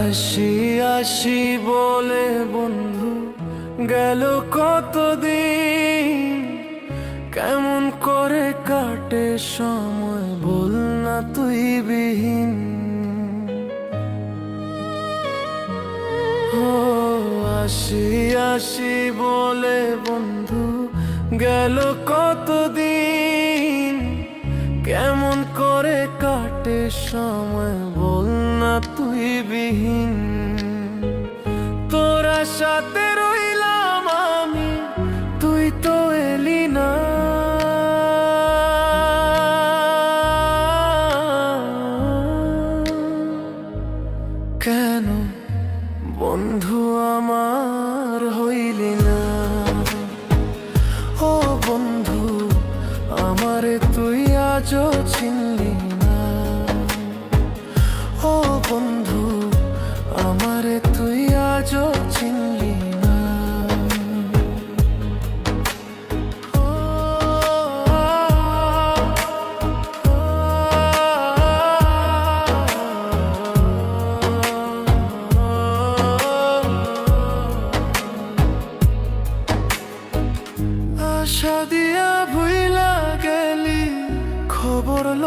আসি আসি বলে বন্ধু, গেল কতদিন? কেমন করে কাটে সময় বল না তুই বিহীন? ও আসি আসি বলে বন্ধু, গেল কতদিন? কেমন করে কাটে সময় তুই বিহীন তোরা সাথে রইলাম আমি, তুই তো এলি না। কেন বন্ধু আমার হইলি না? ও বন্ধু, আমারে তুই আজও চিনলি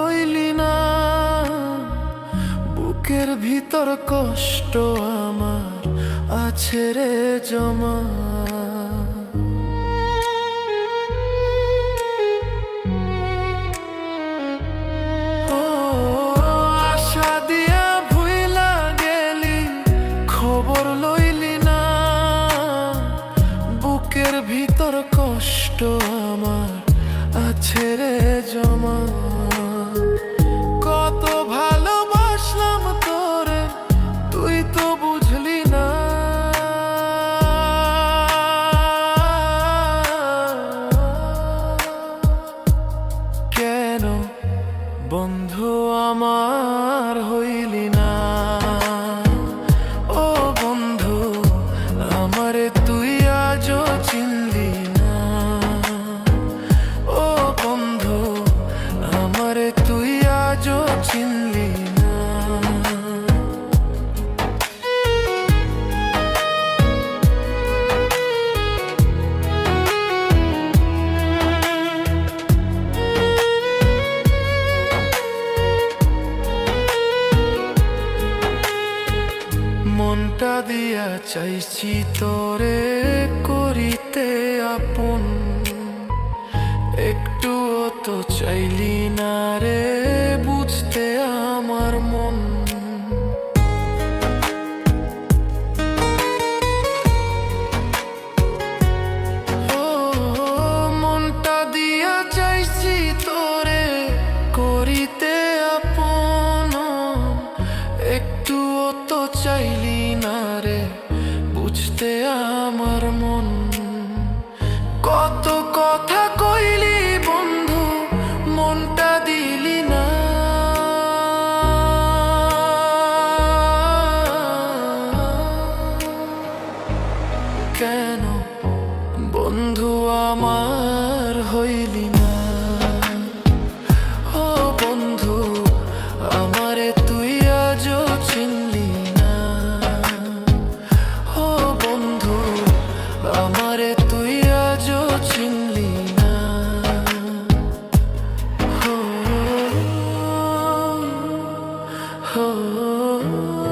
খবর লইলি না। বুকের ভিতর কষ্ট আমার আছে রে জমা। ভিতর কষ্ট আমার আছে রে জমা। দিয়া চাইছি তোরে করিতে আপন। একটুও তো চাইলি না রে বুঝতে আমার মন। চাইলি না বুঝতে আমার মন। কত কথা কইলি বন্ধু, মনটা দিলি না। কেন বন্ধু আমার হইলি না? Oh.